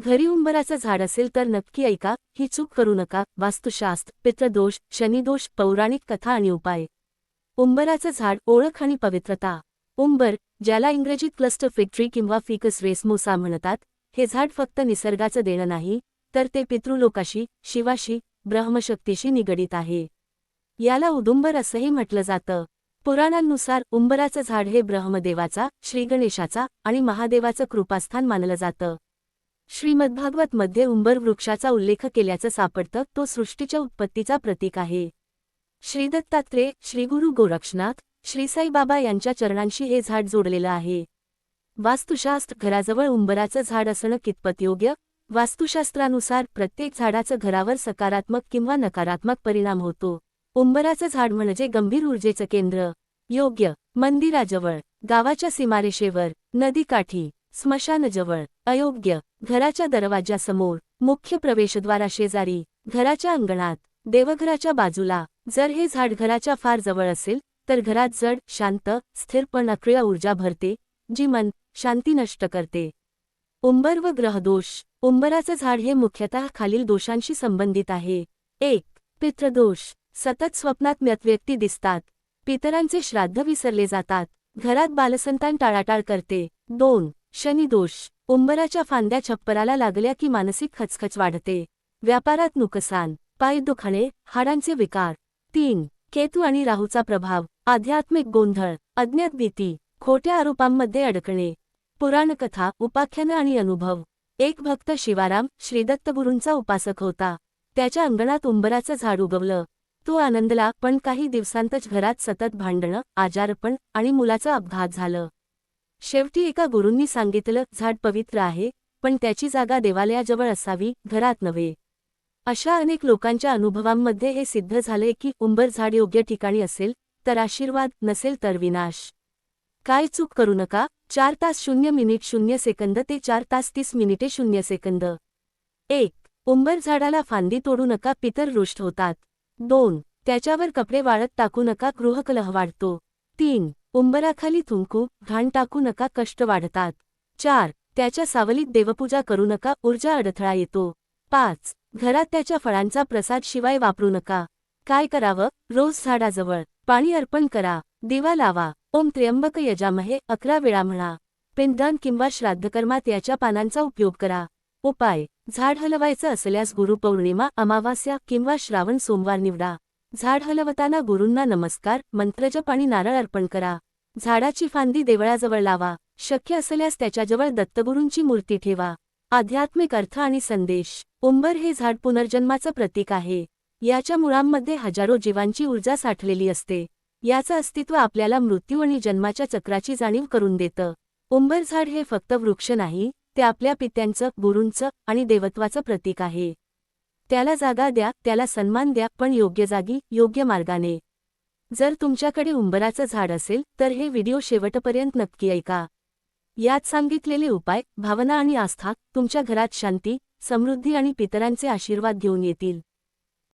घरी उंबराचं झाड असेल तर नक्की ऐका ही चूक करू नका वास्तुशास्त्र पितृदोष शनिदोष पौराणिक कथा आणि उपाय. उंबराचं झाड ओळख आणि पवित्रता. उंबर ज्याला इंग्रजीत क्लस्टर फिक्ट्री किंवा फिकस रेसमोसा म्हणतात हे झाड फक्त निसर्गाचं देणं नाही तर ते पितृलोकाशी शिवाशी ब्रह्मशक्तीशी निगडीत आहे. याला उदुंबर असंही म्हटलं जातं. पुराणांनुसार उंबराचं झाड हे ब्रह्मदेवाचा श्रीगणेशाचा आणि महादेवाचं कृपास्थान मानलं जातं. श्रीमद्भागवत मध्ये उंबर वृक्षाचा उल्लेख केल्याचं सापडतं तो सृष्टीच्या उत्पत्तीचा प्रतीक आहे. श्रीदत्तात्रेय श्रीगुरु गोरक्षनाथ श्रीसाईबाबा यांच्या चरणांशी हे झाड जोडलेलं आहे. वास्तुशास्त्र घराजवळ उंबराचं झाड असणं कितपत योग्य? वास्तुशास्त्रानुसार प्रत्येक झाडाचं घरावर सकारात्मक किंवा नकारात्मक परिणाम होतो. उंबराचं झाड म्हणजे गंभीर ऊर्जेचं केंद्र. योग्य. मंदिराजवळ. गावाच्या सीमारेषेवर. नदीकाठी. स्मशानजवळ. अयोग्य. घराच्या दरवाजासमोर मुख्य प्रवेशद्वाराशेजारी घराच्या अंगणात देवघराच्या बाजूला जर हे झाड घराच्या फार जवळ असेल तर घरात जड शांत स्थिर पण अक्रिय ऊर्जा भरते जी मन शांती नष्ट करते. उंबर व ग्रहदोष उंबराचं झाड हे मुख्यतः खालील दोषांशी संबंधित आहे. एक पितृदोष सतत स्वप्नात व्यक्ती दिसतात. पितरांचे श्राद्ध विसरले जातात. घरात बालसंतान टाळाटाळ करते. दोन शनिदोष उंबराच्या फांद्या छप्पराला लागल्या की मानसिक खचखच वाढते. व्यापारात नुकसान पाय दुखणे हाडांचे विकार. तीन केतू आणि राहूचा प्रभाव आध्यात्मिक गोंधळ अज्ञात भीती खोट्या आरोपांमध्ये अडकणे. पुराणकथा उपाख्यानं आणि अनुभव. एक भक्त शिवाराम श्रीदत्तगुरूंचा उपासक होता. त्याच्या अंगणात उंबराचं झाड उगवलं. तो आनंदला पण काही दिवसांतच घरात सतत भांडणं आजारपण आणि मुलाचं अपघात झालं. शेवटी एका गुरूंनी सांगितलं झाड पवित्र आहे पण त्याची जागा देवालयाजवळ असावी घरात नव्हे. अशा अनेक लोकांच्या अनुभवांमध्ये हे सिद्ध झाले की उंबर झाड योग्य ठिकाणी असेल तर आशीर्वाद नसेल तर विनाश. काय चूक करू नका चार तास शून्य मिनिट शून्य सेकंद ते चार तास तीस मिनिटे शून्य सेकंद. एक उंबर झाडाला फांदी तोडू नका पितर रुष्ट होतात. दोन त्याच्यावर कपडे वाळत टाकू नका गृहकलह वाढतो. तीन उंबराखाली थुंकू घाण टाकू नका कष्ट वाढतात. चार त्याच्या सावलीत देवपूजा करू नका ऊर्जा अडथळा येतो. पाच घरात त्याच्या फळांचा प्रसाद शिवाय वापरू नका. काय करावं? रोज झाडाजवळ पाणी अर्पण करा दिवा लावा. ओम त्र्यंबक यजामहे अकरा वेळा म्हणा. पिंडदान किंवा श्राद्धकर्मात याच्या पानांचा उपयोग करा. उपाय झाड हलवायचं असल्यास गुरुपौर्णिमा अमावास्या किंवा श्रावण सोमवार निवडा. झाड हलवताना गुरूंना नमस्कार मंत्रजप आणि नारळ अर्पण करा. झाडाची फांदी देवळाजवळ लावा. शक्य असल्यास त्याच्याजवळ दत्तगुरूंची मूर्ती ठेवा. आध्यात्मिक अर्थ आणि संदेश. उंबर हे झाड पुनर्जन्माचं प्रतीक आहे. याच्या मुळांमध्ये हजारो जीवांची ऊर्जा साठलेली असते. याचं अस्तित्व आपल्याला मृत्यू आणि जन्माच्या चक्राची जाणीव करून देतं. उंबर झाड हे फक्त वृक्ष नाही ते आपल्या पित्यांचं गुरूंचं आणि देवत्वाचं प्रतीक आहे. त्याला जागा द्या त्याला सन्मान द्या पण योग्य जागी योग्य मार्गाने. जर तुमच्याकडे उंबराचं झाड असेल तर हे व्हिडिओ शेवटपर्यंत नक्की ऐका. यात सांगितलेले उपाय भावना आणि आस्था तुमच्या घरात शांती समृद्धी आणि पितरांचे आशीर्वाद घेऊन येतील.